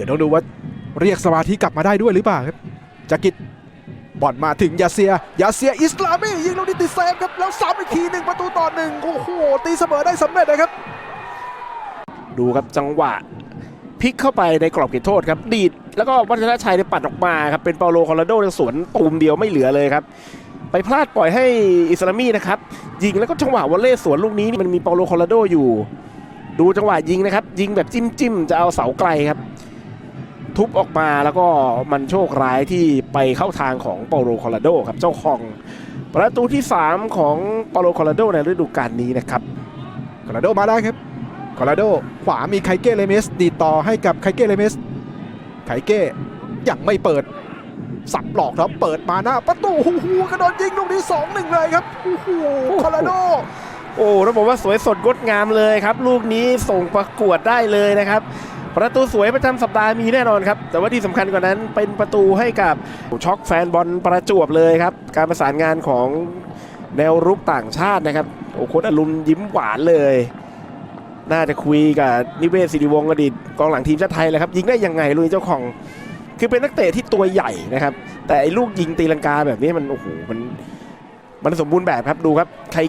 ดี๋ยวต้องดูว่าเรียกสมาธิกลับมาได้ด้วยหรือเปล่าครับจากิจบอลมาถึงยาเซียยาเซียอิสลามียิงลูกนี้ติดเซฟครับแล้วซ้ำอีกทีหนึ่งประตูต่อหนึ่งโอ้โหตีเสมอได้สำเร็จนะครับ ดูครับจังหวะพลิกเข้าไปในกรอบเขตโทษครับ ดีดแล้วก็วัฒนชัยได้ปัดออกมาครับเป็นเปาโลคอลราโดในสวนตูมเดียวไม่เหลือเลยครับ ไปพลาดปล่อยให้อิสลามีนะครับยิงแล้วก็จังหวะวอลเล่สวนลูกนี้มันมีเปาโลคอลราโดอยู่ ดูจังหวะยิงนะครับ ยิงแบบจิ้มจิ้มจะเอาเสาไกลครับ ทุบออกมาแล้วก็มันโชคร้ายที่ไปเข้าทางของเปาโลคอลราโดครับเจ้าของ ประตูที่ 3 ของเปาโลคอลราโดในฤดูกาลนี้นะครับคอลราโดมาได้ครับคอลราโดขวามีไคเก้เลเมสดีดต่อให้กับไคเก้เลเมสไคเก้ยังไม่เปิด สับหลอกแล้วเปิดมาหน้าประตูโอ้โหกระโดดยิงลูกนี้สองหนึ่งเลยครับโอ้โหคอลราโดโอ้ต้องบอกว่าสวยสดงดงามเลยครับ ลูกนี้ส่งประกวดได้เลยนะครับ ประตูสวยประจำสัปดาห์มีแน่นอนครับ แต่ว่าที่สำคัญกว่านั้นเป็นประตูให้กับช็อกแฟนบอลประจวบเลยครับ การประสานงานของแนวรุกต่างชาตินะครับ โอ้โคตรอรุณยิ้มหวานเลย น่าจะคุยกับนิเวศศิริวงศ์อดีตกองหลังทีมชาติไทยเลยครับยิงได้ยังไงลุยเจ้าของ คือเป็นนักเตะที่ตัวใหญ่นะครับ แต่ไอ้ลูกยิงตีลังกาแบบนี้มันโอ้โหมันมันสมบูรณ์แบบครับดูครับไคร